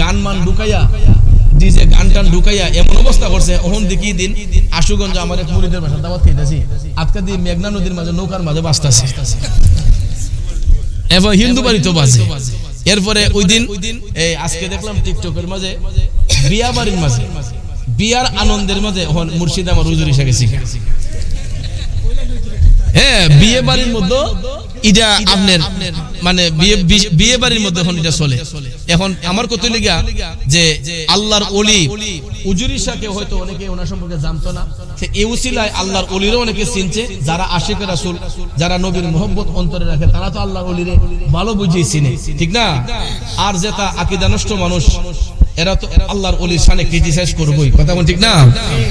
গান মান ঢুকাইয়া ডিজে গান টান ঢুকাইয়া এমন অবস্থা করছে ওহন দেখি দিন আশুগঞ্জ আমার এক মুরিদের বাসা দাওয়াত খাইতেছি। আজকে দিয়ে মেঘনা নদীর মাঝে নৌকার মাঝে বাঁচতেছে। এবার হিন্দু বাড়ি তো বাজে। এরপরে ওই দিন এই আজকে দেখলাম টিকটকের মাঝে বিয়া বাড়ির মাঝে বিয়ার আনন্দের মাঝে এখন মুর্শিদ আমার হুজুর এসে গেছি। হ্যাঁ বিয়ে বাড়ির মধ্যে এটা আপনার মানে বিয়ে বিয়ে বাড়ির মধ্যে এখন এটা চলে। এখন আমার কত লিগা যে আল্লাহর অলি উজুরি শাকে হয়তো অনেকে ওনার সম্পর্কে জানতো না। সে আল্লাহর অলিরও অনেকে চিনছে, যারা যারা নবীর অন্তরে রাখে, তারা তো ভালো চিনে। ঠিক না? আর যেটা আকিদা নষ্ট মানুষ, এরা তো আল্লাহর সানে ক্রিটিসাইজ কথা বল ঠিক না?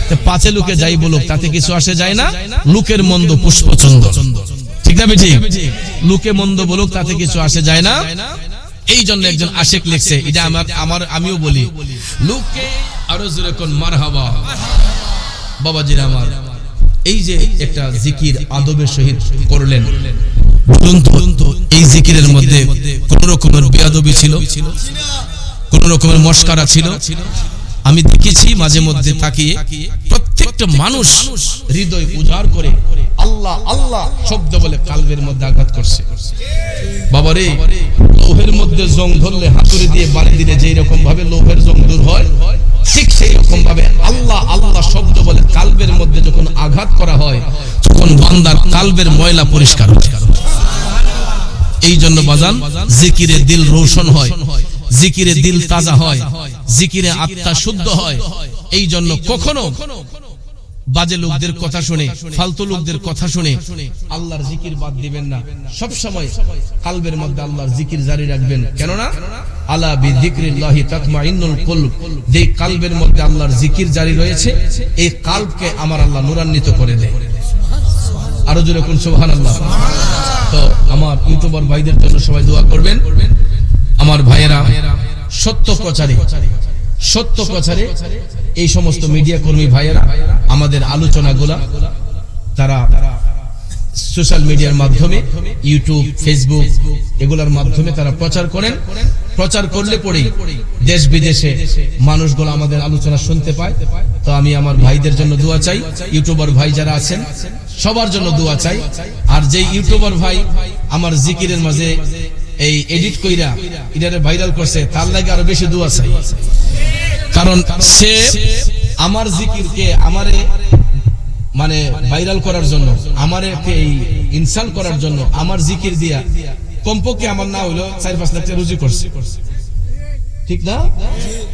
তো পাঁচে লোকে যাই বলুক, তাতে কিছু আসে যায় না? লোকের মন্দ পুষ্পচন্দ ঠিক না বেঠি লোকে মন্দ বলুক, তাতে কিছু আসে যায় না? এই জন্য একজন আশেক লিখছে এটা আমার আমার আমিও বলি। লোকে আরও জোরে কোন মারহাবা। বাবাজিরা আমার। এই যে একটা জিকির আদবের সহিত করলেন। এই জিকিরের মধ্যে কোন রকমের বেয়াদবি ছিল? কোন রকমের মস্কারা ছিল? আমি দেখেছি মাঝে মধ্যে তাকিয়ে প্রত্যেকটা মানুষ হৃদয় উজাড় করে আল্লাহ আল্লাহ শব্দ বলে কালবের মধ্যে আঘাত করছে। বাবারে, লোহের মধ্যে জং ধরলে হাতুড়ি দিয়ে বাড়ি দিলে যেই রকম ভাবে লোহের জং দূর হয়, ঠিক সেই রকম ভাবে আল্লাহ আল্লাহ শব্দ বলে কালবের মধ্যে যখন আঘাত করা হয়, তখন বান্দার কালবের ময়লা পরিষ্কার হয়। এই জন্য বাজান, জিকিরে দিল রোশন হয়, জিকিরে দিল তাজা হয়, জিকিরে আত্মা শুদ্ধ হয়। এই জন্য কখনো বাজে লোকদের কথা শুনে ফালতু লোকদের কথা শুনে আল্লাহর জিকির বাদ দিবেন না। সব সময় কালবের মধ্যে আল্লাহর জিকির জারি রাখবেন। কেননা? আলা বি যিকরিল্লাহি তাতমাইন্নুল কুলব। যেই কালবের মধ্যে আল্লাহর জিকির জারি রয়েছে এই কালবকে আমার আল্লাহ নূরান্বিত করে দেয়। আরও জোরে কোন সুবহানাল্লাহ। তো আমার ইউটিউবার ভাইদের জন্য সবাই দোয়া করবেন। আমার ভাইয়েরা সত্য প্রচারে সত্য প্রচারে এই সমস্ত মিডিয়া কর্মী ভাইয়েরা, আমাদের আলোচনাগুলা তারা সোশ্যাল মিডিয়ার মাধ্যমে ইউটিউব ফেসবুক এগুলোর মাধ্যমে তারা প্রচার করেন। প্রচার করলে পরেই দেশ বিদেশে মানুষগুলো আমাদের আলোচনা শুনতে পায়। তো আমি আমার ভাইদের জন্য দোয়া চাই ইউটিউবার ভাই যারা আছেন, সবার জন্য দোয়া চাই। আর যে ইউটিউবার ভাই আমার জিকিরের মাঝে এই এডিট কইরা, এটারে ভাইরাল করছে, তার লাগে আরও বেশি দোয়া চাই। কারণ সে আমার জিকিরকে আমারে মানে ভাইরাল করার জন্য আমার এই ইনসাল্ট করার জন্য আমার জিকির দিয়া কমপক্ষে আমার না হইল চার পাঁচ লাখ রুজি করছে। ঠিক না?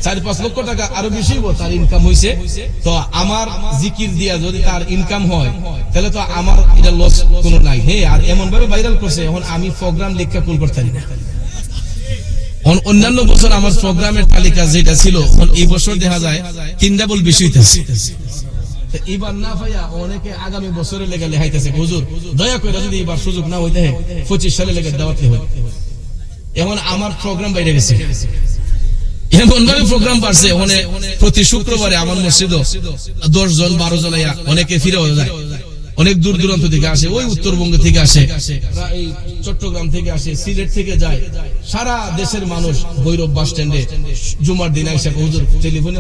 চার পাঁচ লক্ষ টাকা আরও বেশি তার ইনকাম হইছে। তো আমার জিকির দিয়া যদি তার ইনকাম হয়, তাহলে তো আমার এটা লস কোনো নাই। হে, আর এমন ভাবে ভাইরাল করছে, এখন আমি প্রোগ্রাম লেখা কুল করতে না। অন্যান্য বছর আমার প্রোগ্রামের তালিকা যেটা ছিল এই বছর দেখা যায় তিন ডাবল হইতে পঁচিশ লেগে আমার প্রোগ্রাম বাইরে গেছে। এমন প্রোগ্রাম বাড়ছে প্রতি শুক্রবারে আমার মসজিদ দশ জন বারো জন অনেকে ফিরে যায়। অনেক দূর দূরান্ত থেকে আসে, ওই উত্তরবঙ্গ থেকে আসে চট্টগ্রাম থেকে আসে, সিলেট থেকে যায়। সারা দেশের মানুষ ভৈরব বাস স্ট্যান্ডে জুমার দিন আইসা হুজুর, টেলিফোনে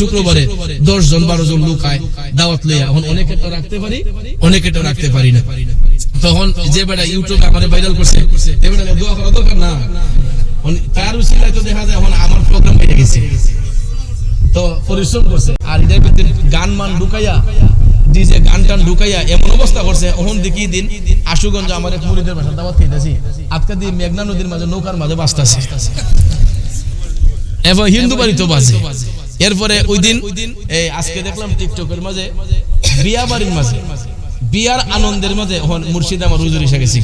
শুক্রবারে দশ জন, বারো জন অনেকে অনেকে তখন যে বেটা ইউটিউব আমার ভাইরাল করছে না। দেখা যায়, এখন আমার প্রোগ্রাম হয়ে গেছে। তো পরিশ্রম করছে। আর এটার ভিতরে গান মান ঢুকাইয়া ডিজে গান টান ঢুকাইয়া এমন অবস্থা করছে ওহন দেখি দিন আশুগঞ্জ আমার এক মুরিদের বাসা, দাওয়াত খাইতেছি। আজকে দিয়ে মেঘনা নদীর মাঝে, নৌকার মাঝে বাঁচতেছে। এবার হিন্দু বাড়ি তো বাজে। এরপরে ওই দিন, এই আজকে দেখলাম টিকটকের মাঝে, বিয়া বাড়ির মাঝে, বিয়ার আনন্দের মাঝে মুর্শিদ আমার এসে গেছি।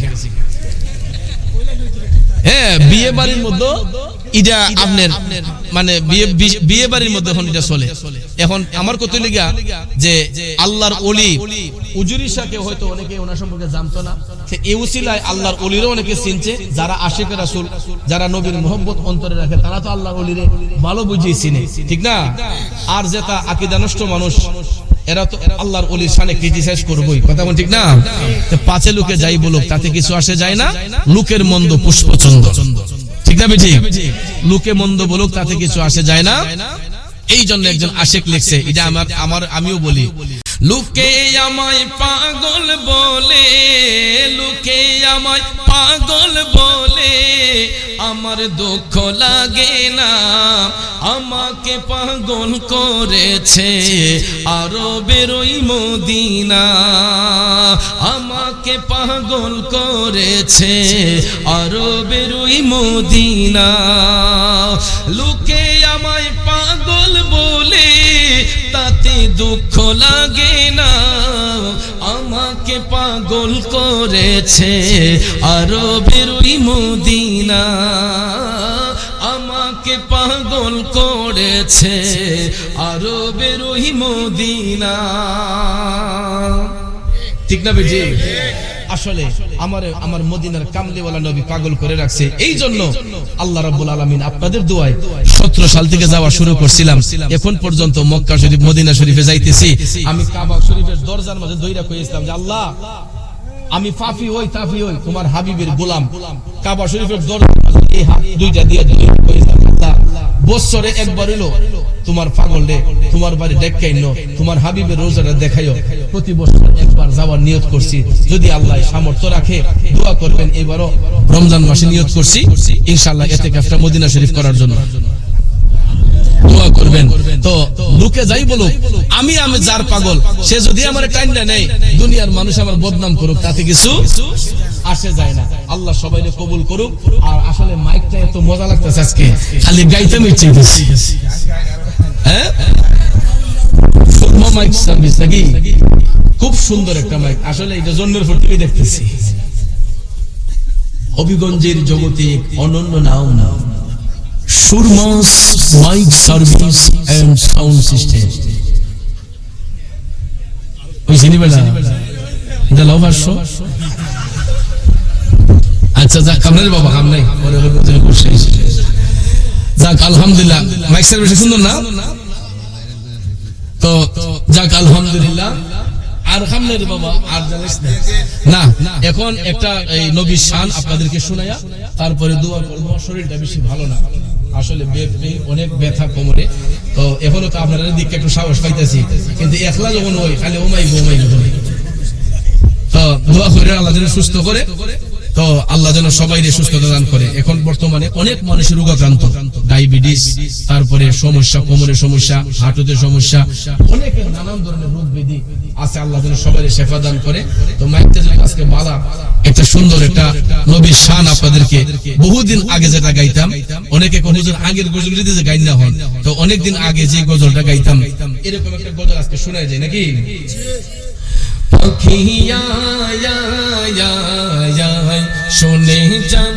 হ্যাঁ বিয়ে বাড়ির মধ্যে এটা আপনার মানে বিয়ে বিয়ে বাড়ির মধ্যে এখন এটা চলে। এখন আমার কত লিগা যে আল্লাহর অলি উজুরি শাকে হয়তো অনেকে ওনার সম্পর্কে জানতো না। সে এই উসিলায় আল্লাহর অলিরও অনেকে চিনছে। যারা আশিক রাসূল যারা নবীর মোহব্বত অন্তরে রাখে তারা তো আল্লাহর অলিরে ভালো বুঝিয়ে চিনে। ঠিক না? আর যেটা আকিদা নষ্ট মানুষ এরা তো আল্লাহর অলির শানে ক্রিটিসাইজ করবই। কথা বল ঠিক না? পাঁচে লোকে যাই বলুক, তাতে কিছু আসে যায় না? লোকের মন্দ পুষ্পচন্দ ঠিক না বেটি লোকে মন্দ বলুক, তাতে কিছু আসে যায় না? এই জন্য একজন আশেক লিখছে, এটা আমার আমার, আমিও বলি। লোকে আমায় পাগল বলে, লোকে আমায় পাগল বলে আমার দুঃখ লাগে না। আমাকে পাগল করেছে আরও বেরোই মদিনা। আমাকে পাগল করেছে আরও বেরোই মদিনা। লোকে আমায় পাগল বলে, তাতে দুঃখ লাগে না। আমাকে পাগল করেছে আরও বেরোই মদিনা আমাকে পাগল করেছে আরও বেরোই মদিনা ঠিক না বেজি? আসলে আমার আমার মদিনার কামলিওয়ালা নবী পাগল করে রাখছে। এই জন্য আল্লাহ রাব্বুল আলামিন আপনাদের দোয়ায় 17 সাল থেকে যাওয়া শুরু করছিলাম। এখন পর্যন্ত মক্কা শরীফ, মদিনা শরীফে যাইতেছি। আমি কাবা শরীফের দরজার মাঝে দইরা কইছিলাম যে, আল্লাহ, আমি ফাফি হই, তাফি হই, তোমার হাবিবের গোলাম। কাবা শরীফের দরজার মাঝে দুইটা দিয়ে বছরে একবার হইল তোমার পাগল রে, তোমার বাড়ি ডেকাইনো তোমার হাবিবের রোজাটা দেখাইও। প্রতি বছর একবার যাওয়ার নিয়ত করছি। যদি আল্লাহ সামর্থ্য রাখে, দোয়া করবেন, এবারও রমজান মাসে নিয়ত করছি। ইনশাআল্লাহ এতে কাফটা মদিনা শরীফ করার জন্য। করবেন। তো যাই বলুক, আমি আমি যার পাগল, সে যদি আমার টাইম নেই দুনিয়ার মানুষ আমার বদনাম করুক, তাতে কিছু আসে যায় না। আল্লাহ সবাইকে কবুল করুক। আর আসলে মাইকটা এত মজা লাগতেছে আজকে। খালি গাইতে মিচ্ছে হ্যাঁ? মাইক সার্ভিস নাকি? খুব সুন্দর একটা মাইক। আসলে এটা জন্মের দেখতেছি। হবিগঞ্জের জগতে অনন্য নাম। নাম সুরমাস mike service and sound system ওই এটা লভ আচ্ছা যাক কামনাই বাবা করছে যাক, আলহামদুলিল্লাহ মাইক সার্ভিস সুন্দর না? তো, যাক, আলহামদুলিল্লাহ। আপনাদেরকে তারপরে শরীরটা বেশি ভালো না। আসলে অনেক ব্যথা কোমরে। তো এখনও তো আপনাদের দিকে একটু সাহস পাইতেছি। কিন্তু একলা যখন ওই খালি ওমাই বলে তো দোয়া করে আল্লাহ সুস্থ করে। তো আল্লাহ যেন সবাই সুস্থতা দান করে। এখন বর্তমানে অনেক মানুষের রোগাক্রান্ত। ডায়াবেটিস, তারপরে সমস্যা, কোমরের সমস্যা, হাঁটুতে সমস্যা, অনেকের নানান ধরনের রোগ ব্যাধি আছে। আল্লাহ যেন সবাই শেফা দান করে। তো মাইকতে আজকে বালা একটা সুন্দর একটা নবীর শান আপনাদেরকে বহুদিন আগে যেটা গাইতাম, অনেকে কোন হুজুর, আগের গজল যে গাই না হন। তো অনেকদিন আগে যে গজলটা গাইতাম, এরকম একটা গজল আজকে শোনা যায় নাকি? পাখিয়া শোনে যাম